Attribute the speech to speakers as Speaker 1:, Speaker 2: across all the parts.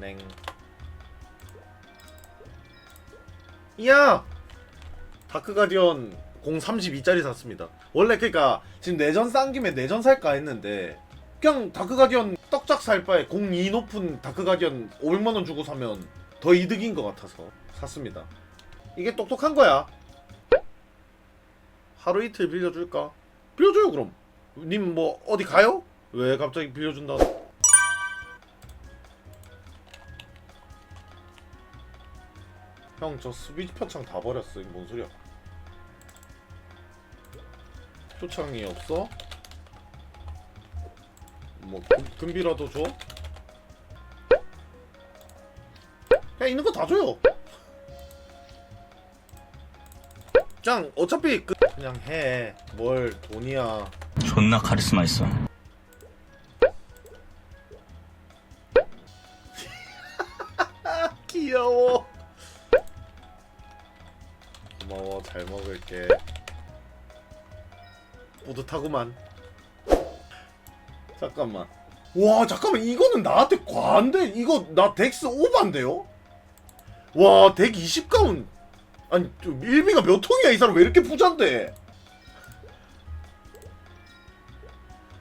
Speaker 1: 냉. 이야! 다크 가디언 032짜리 샀습니다. 원래 그니까 지금 내전 싼 김에 내전 살까 했는데 그냥 다크 가디언 떡작 살 바에 02 높은 다크 가디언 500만 원 주고 사면 더 이득인 것 같아서 샀습니다. 이게 똑똑한 거야. 하루 이틀 빌려줄까? 빌려줘요 그럼. 님 뭐 어디 가요? 왜 갑자기 빌려준다? 형저 스위치 표창 다 버렸어. 이게 뭔 소리야? 표창이 없어? 뭐 금, 금비라도 줘? 그냥 있는 거 다 줘요. 짱 어차피 그 그냥 해. 뭘 돈이야.
Speaker 2: 존나 카리스마 있어.
Speaker 1: 귀여워. 고마워 잘 먹을게. 뿌듯하구만. 잠깐만. 와 잠깐만 이거는 나한테 과한데 이거 나 덱스 오반데요? 와 덱 20가운 아니 저 일비가 몇 통이야 이 사람 왜 이렇게 부잔데?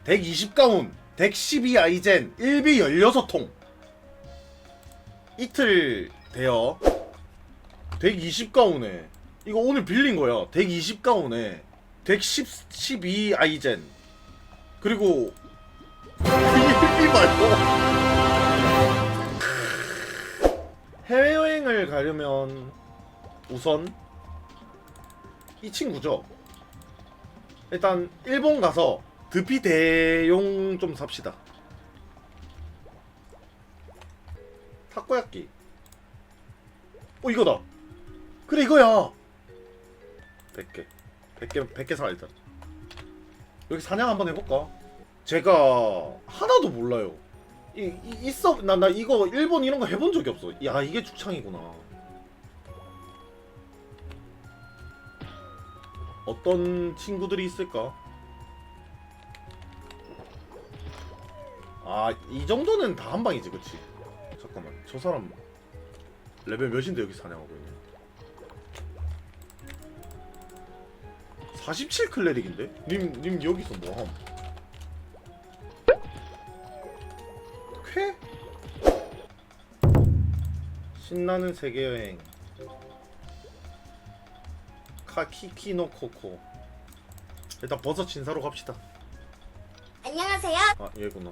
Speaker 1: 덱 20가운 덱 12 아이젠 1비 16통 이틀 돼요. 덱 20가운에 이거 오늘 빌린 거야. 덱 20가운에 덱 10, 12 아이젠 그리고 이 말고 해외여행을 가려면 우선 이 친구죠. 일단 일본 가서 드피 대용 좀 삽시다. 타코야끼. 어 이거다. 그래 이거야. 100개. 100개 100개 사 일단. 여기 사냥 한번 해볼까? 제가 하나도 몰라요. 이, 이 있어 나 나 이거 일본 이런 거 해본 적이 없어. 야 이게 축창이구나. 어떤 친구들이 있을까? 아 이 정도는 다 한 방이지 그치? 잠깐만 저 사람 레벨 몇인데 여기 사냥하고 있네 47 클레릭인데? 님, 님 여기서 뭐함? 쾌? 신나는 세계여행 카키키노 코코 일단 버섯 진사로 갑시다
Speaker 3: 안녕하세요.
Speaker 1: 아 얘구나?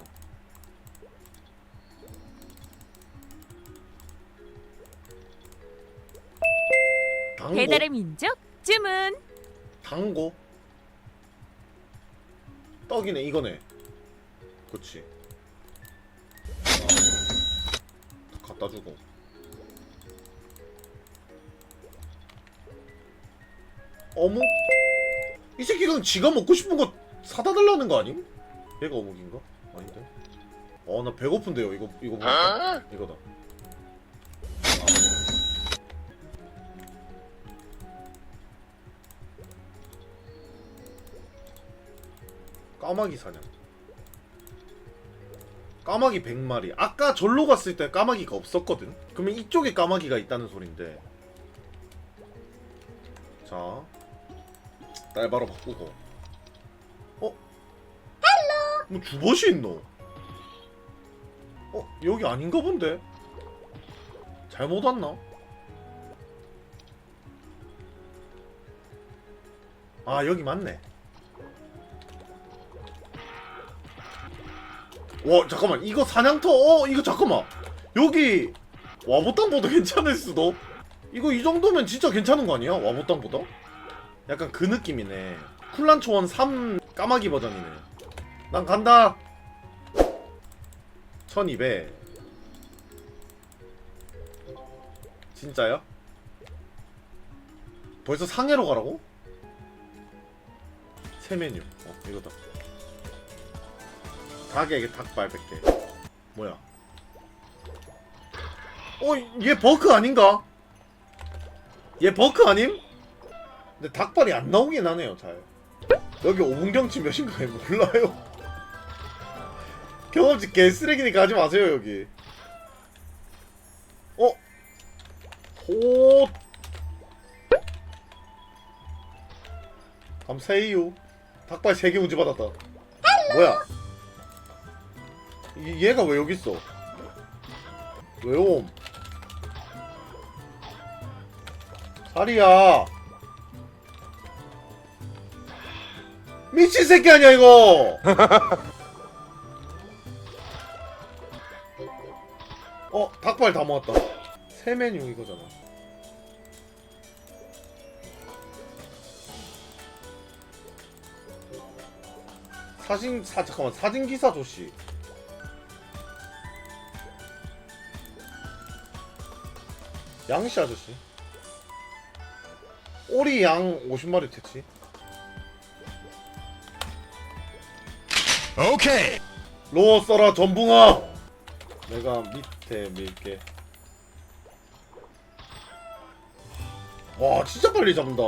Speaker 4: 배달의 민족 주문.
Speaker 1: 당고? 떡이네 이거네 그치 아, 갖다 주고 어묵? 이 새끼가 지가 먹고 싶은 거 사다 달라는 거 아님? 얘가 어묵인가? 아닌데? 어나 배고픈데요 이거 이거 뭐야? 이거다 까마귀 사냥. 까마귀 100마리. 아까 절로 갔을 때 까마귀가 없었거든? 그러면 이쪽에 까마귀가 있다는 소린데. 자. 딸바로 바꾸고. 어? 헬로! 뭐 주벗이 있노? 어? 여기 아닌가 본데? 잘못 왔나? 아 여기 맞네 와 잠깐만. 이거 사냥터? 어 이거 잠깐만. 여기 와보땅보다 괜찮을 수도? 이거 이 정도면 진짜 괜찮은 거 아니야? 와보땅보다? 약간 그 느낌이네. 쿨란 초원 3 까마귀 버전이네. 난 간다. 1200 진짜요? 벌써 상해로 가라고? 새 메뉴. 어 이거다 닭에게 닭발 100개 뭐야 어얘 버크 아닌가? 얘 버크 아님? 근데 닭발이 안 나오긴 하네요 잘 여기 5분 경치 몇인가요? 몰라요 경험치 개쓰레기니까 하지 마세요 여기 어? 호 감사해요 닭발 3개 운지 받았다 뭐야 이- 얘가 왜 여기 있어? 왜 옴? 살이야. 미친 새끼 아니야 이거? 어 닭발 다 모았다. 새 메뉴 이거잖아. 사진 사 잠깐만. 사진 기사 조씨 양씨 아저씨. 오리 양 50마리 퇴치
Speaker 2: 오케이.
Speaker 1: 로어 써라 전붕아 내가 밑에 밀게. 와 진짜 빨리 잡는다.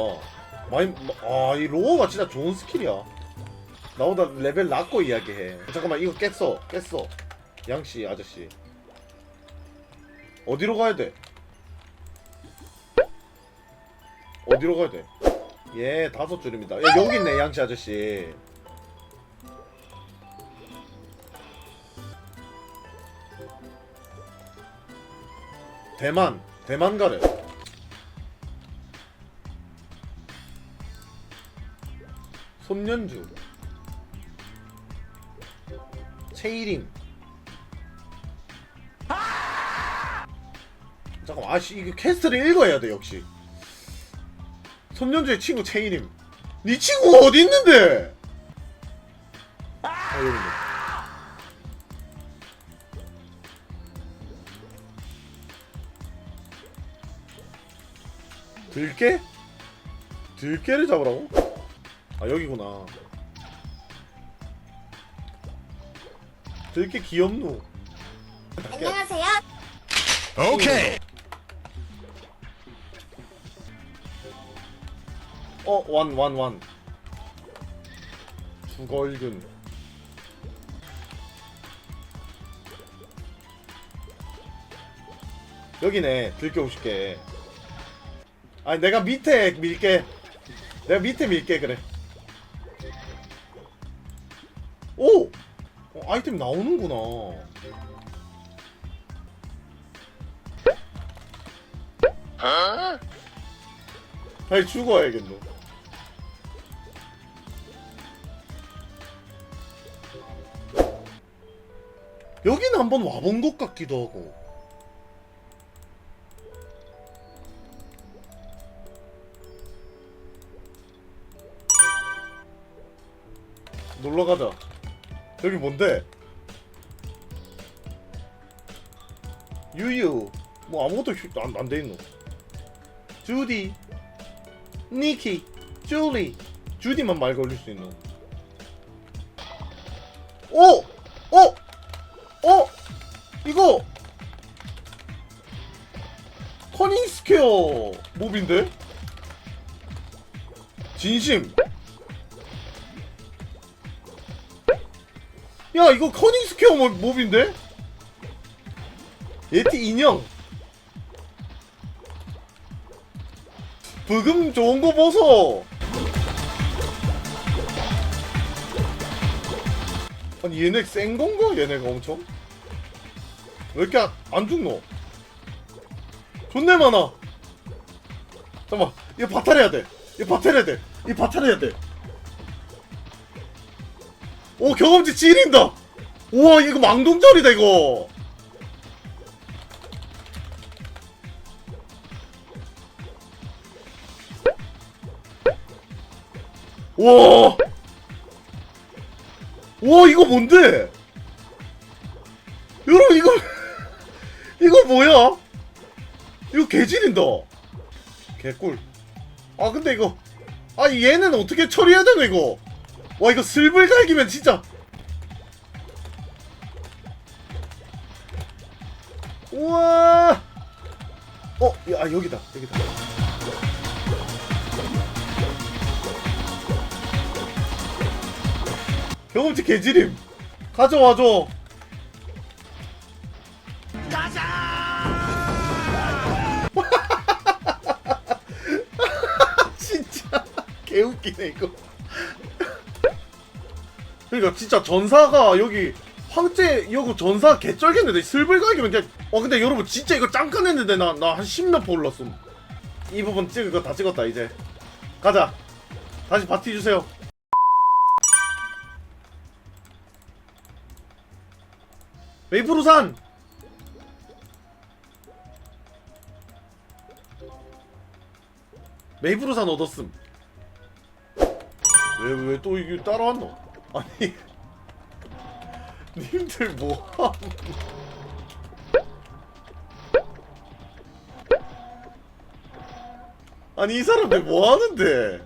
Speaker 1: 많이 아이 로어가 진짜 좋은 스킬이야. 나보다 레벨 낮고 이야기해. 잠깐만 이거 깼어. 깼어. 양씨 아저씨. 어디로 가야 돼 어디로 가야 돼? 예 다섯 줄입니다. 야, 여기 있네 양씨 아저씨. 대만 대만 가래. 손년주. 체이링 잠깐만 아씨 이거 캐스트를 읽어야 돼 역시 손년주의 친구 체이림 네 친구가 어디 있는데 아 여기 있네 들깨? 들깨를 잡으라고? 아 여기구나 들깨 귀엽노
Speaker 3: 안녕하세요.
Speaker 2: 오케이.
Speaker 1: 어, 완, 완, 완. 주걸균. 여기네, 들게 50개. 아니, 내가 밑에 밀게. 내가 밑에 밀게, 그래. 오! 어, 아이템 나오는구나. 아니, 죽어야겠노. 여기는 한번 와본 것 같기도 하고. 놀러 가자. 여기 뭔데? 유유. 뭐 아무것도 안 안 돼 있노. 주디, 니키, 줄리. 주디만 말 걸릴 수 있노. 이거 커닝 스퀘어 몹인데? 진심. 야 이거 커닝 스퀘어 몹, 몹인데? 예티 인형. 부금 좋은 거 보소. 아니 얘네 센 건가 얘네가 엄청? 왜 이렇게 안, 안 죽노? 존내 많아. 잠깐만 이거 바탈해야 돼. 이거 바탈해야 돼. 이거 바탈해야 돼. 오 경험치 지린다. 우와 이거 망동절이다 이거. 와. 와 이거 뭔데? 여러분 이거 이거 뭐야? 이거 개질인다. 개꿀. 아 근데 이거 아 얘는 어떻게 처리해야 되나 이거? 와 이거 슬불 갈기면 진짜. 우와. 어, 야 여기다 여기다. 경험치 개지림 가져와줘 가자! 진짜 개웃기네 이거. 그러니까 진짜 전사가 여기 황제 여기 전사 개쩔겠는데 슬불가기면 그냥 어 근데 여러분 진짜 이거 잠깐 했는데 나 나 한 10몇퍼 올랐음. 이 부분 찍을 거 다 찍었다 이제. 가자. 다시 파티 주세요. 메이프루산 메이프루산 얻었음. 왜 왜 또 이게 따라왔노 아니 님들 뭐함 아니 이 사람들 뭐 하는데?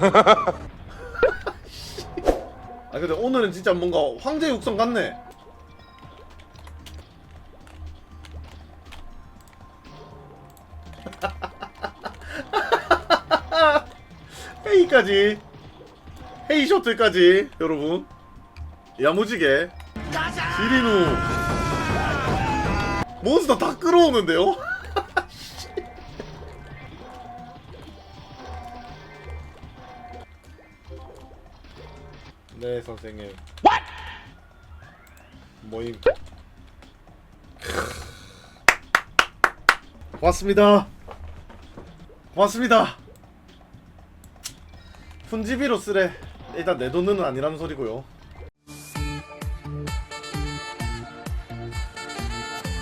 Speaker 1: 아 근데 오늘은 진짜 뭔가 황제 육성 같네 헤이까지. 헤이 셔틀까지 여러분. 야무지게. 지리누. 몬스터 다 끌어오는데요? 네 선생님. 모임 고맙습니다. 고맙습니다. 훈지비로 쓰래. 일단 내 돈은 아니라는 소리고요